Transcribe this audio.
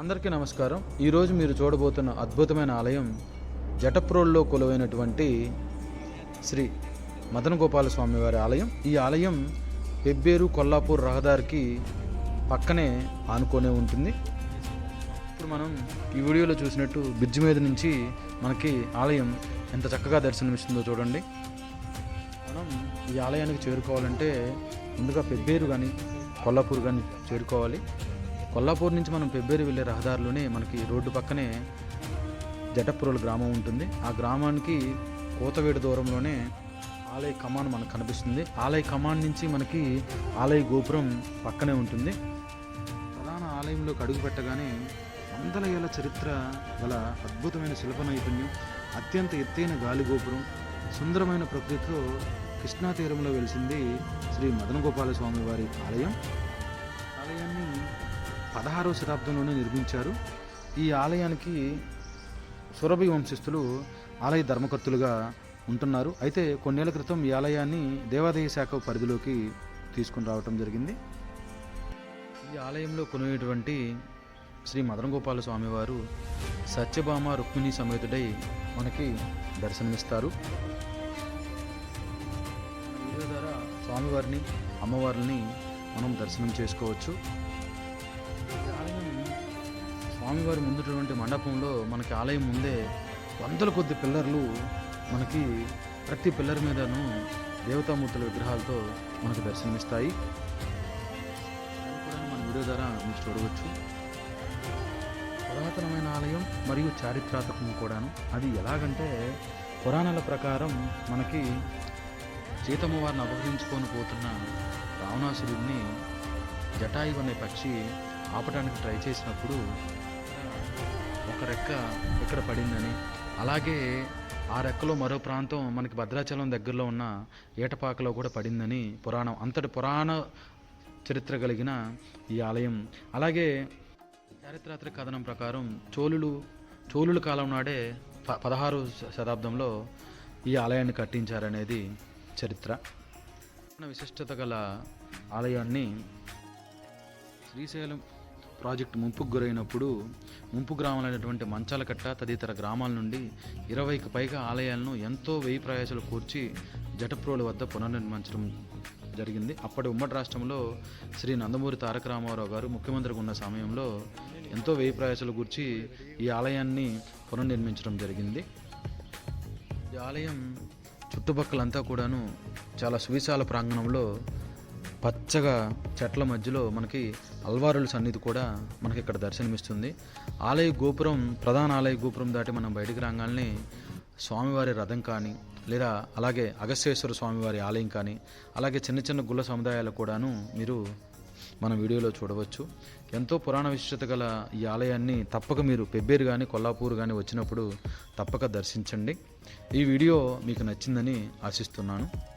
అందరికీ నమస్కారం. ఈరోజు మీరు చూడబోతున్న అద్భుతమైన ఆలయం జటప్రోల్లో కొలువైనటువంటి శ్రీ మదన గోపాలస్వామి వారి ఆలయం. ఈ ఆలయం పెబ్బేరు కొల్లాపూర్ రహదారికి పక్కనే ఆనుకొనే ఉంటుంది. ఇప్పుడు మనం ఈ వీడియోలో చూసినట్టు బ్రిడ్జ్ మీద నుంచి మనకి ఆలయం ఎంత చక్కగా దర్శనమిస్తుందో చూడండి. మనం ఈ ఆలయానికి చేరుకోవాలంటే ముందుగా పెబ్బేరు కానీ కొల్లాపూర్ కానీ చేరుకోవాలి. కొల్లాపూర్ నుంచి మనం పెబ్బేరు వెళ్ళే రహదారిలోనే మనకి రోడ్డు పక్కనే జటపురుల గ్రామం ఉంటుంది. ఆ గ్రామానికి కోతవేడు దూరంలోనే ఆలయ కమాన్ మనకు కనిపిస్తుంది. ఆలయ కమాన్ నుంచి మనకి ఆలయ గోపురం పక్కనే ఉంటుంది. ప్రధాన ఆలయంలోకి అడుగు పెట్టగానే వందల ఏళ్ళ చరిత్ర గల అద్భుతమైన శిల్ప నైపుణ్యం అత్యంత ఎత్తైన గాలి గోపురం సుందరమైన ప్రకృతితో కృష్ణా తీరంలో వెలిసింది శ్రీ మదన గోపాల స్వామి వారి ఆలయం. ఆలయాన్ని పదహారవ శతాబ్దంలోనే నిర్మించారు. ఈ ఆలయానికి సురభి వంశస్థులు ఆలయ ధర్మకర్తలుగా ఉంటున్నారు. అయితే కొన్నేళ్ళ క్రితం ఈ ఆలయాన్ని దేవాదాయ శాఖ పరిధిలోకి తీసుకుని రావటం జరిగింది. ఈ ఆలయంలో కొనేటువంటి శ్రీ మదన గోపాల స్వామివారు సత్యభామ రుక్మిణి సమేతుడై మనకి దర్శనమిస్తారు. వీడియో ద్వారా స్వామివారిని అమ్మవారిని మనం దర్శనం చేసుకోవచ్చు. స్వామివారి ముందుటువంటి మండపంలో మనకి ఆలయం ముందే వందల కొద్ది పిల్లర్లు మనకి ప్రతి పిల్లర్ మీదను దేవతామూర్తుల విగ్రహాలతో మనకు దర్శనమిస్తాయి. కూడా మన వీడియో ద్వారా మీరు చూడవచ్చు. పురాతనమైన ఆలయం మరియు చారిత్రాత్మకం కూడాను. అది ఎలాగంటే పురాణాల ప్రకారం మనకి సీతమ్మ వారిని అపహరించుకొని పోతున్న రావణాసురుడిని జటాయు అనే పక్షి ఆపడానికి ట్రై చేసినప్పుడు ఒక రెక్క ఇక్కడ పడిందని. అలాగే ఆ రెక్కలో మరో ప్రాంతం మనకి భద్రాచలం దగ్గరలో ఉన్న ఏటపాకలో కూడా పడిందని పురాణం. అంతటి పురాణ చరిత్ర కలిగిన ఈ ఆలయం. అలాగే చారిత్రాత్మక కథనం ప్రకారం చోళులు చోళుల కాలం నాడే ప పదహారు శతాబ్దంలో ఈ ఆలయాన్ని కట్టించారనేది చరిత్ర. విశిష్టత గల ఆలయాన్ని శ్రీశైలం ప్రాజెక్టు ముంపుకు గురైనప్పుడు ముంపు గ్రామాలైనటువంటి మంచాలకట్ట తదితర గ్రామాల నుండి ఇరవైకి పైగా ఆలయాలను ఎంతో వెయ్యి ప్రయాసాలు కూర్చి జటప్రోల వద్ద పునర్నిర్మించడం జరిగింది. అప్పటి ఉమ్మడి రాష్ట్రంలో శ్రీ నందమూరి తారక రామారావు గారు ముఖ్యమంత్రిగా ఉన్న సమయంలో ఎంతో వెయ్యి ప్రయాసాలు కూర్చి ఈ ఆలయాన్ని పునర్నిర్మించడం జరిగింది. ఈ ఆలయం చుట్టుపక్కలంతా కూడాను చాలా సువిశాల ప్రాంగణంలో పచ్చగా చెట్ల మధ్యలో మనకి అల్వారుల సన్నిధి కూడా మనకి ఇక్కడ దర్శనమిస్తుంది. ఆలయ గోపురం ప్రధాన ఆలయ గోపురం దాటి మనం బయటికి రాగానే స్వామివారి రథం కానీ లేదా అలాగే అగస్యేశ్వర స్వామివారి ఆలయం కానీ అలాగే చిన్న చిన్న గుళ్ళ సముదాయాలు కూడాను మీరు మన వీడియోలో చూడవచ్చు. ఎంతో పురాణ విశిష్టత గల ఈ ఆలయాన్ని తప్పక మీరు పెబ్బేరు కానీ కొల్లాపూర్ కానీ వచ్చినప్పుడు తప్పక దర్శించండి. ఈ వీడియో మీకు నచ్చిందని ఆశిస్తున్నాను.